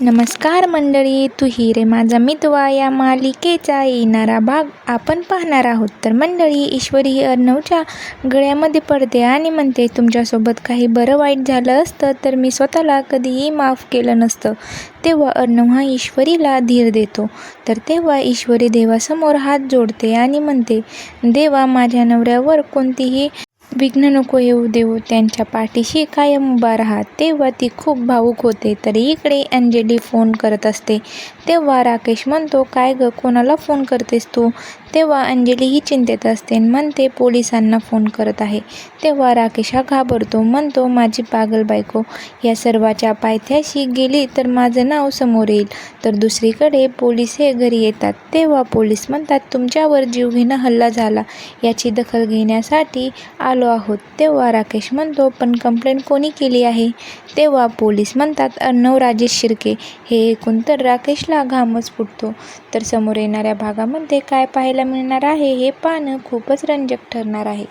नमस्कार मंडळी तू हिरे रे माझा मितवा या मालिकेचा येणारा भाग आपण पाहणार आहोत. तर मंडळी ईश्वरी ही अर्णवच्या गळ्यामध्ये पडते आणि म्हणते तुमच्यासोबत काही बरं वाईट झालं असतं तर मी स्वतःला कधीही माफ केलं नसतं. तेव्हा अर्णव हा ईश्वरीला धीर देतो. तर तेव्हा ईश्वरी देवासमोर हात जोडते आणि म्हणते देवा माझ्या नवऱ्यावर कोणतीही विघ्न नको येऊ देऊ त्यांच्या पाठीशी कायम उभा राहा. तेव्हा ती खूप भावूक होते. तरी इकडे अंजली फोन करत असते. तेव्हा राकेश म्हणतो काय ग कोणाला फोन करतेस तू? तेव्हा अंजली ही चिंतेत असते म्हणते पोलिसांना फोन करत आहे. तेव्हा राकेश हा घाबरतो. म्हणतो माझी पागल बायको या सर्वाच्या पायथ्याशी गेली तर माझं नाव समोर येईल. तर दुसरीकडे पोलीस हे घरी येतात. तेव्हा पोलीस म्हणतात तुमच्यावर जीवघेणा हल्ला झाला. याची दखल घेण्यासाठी आलो आलो आहोत. तेव्हा राकेश म्हणतो पण कंप्लेंट कोणी केली आहे? तेव्हा पोलीस म्हणतात अर्णव राजेश शिर्के. हे ऐकून तर राकेशला घामच फुटतो. तर समोर येणाऱ्या भागामध्ये काय पाहायला मिळणार आहे हे पाहणं खूपच रंजक ठरणार आहे.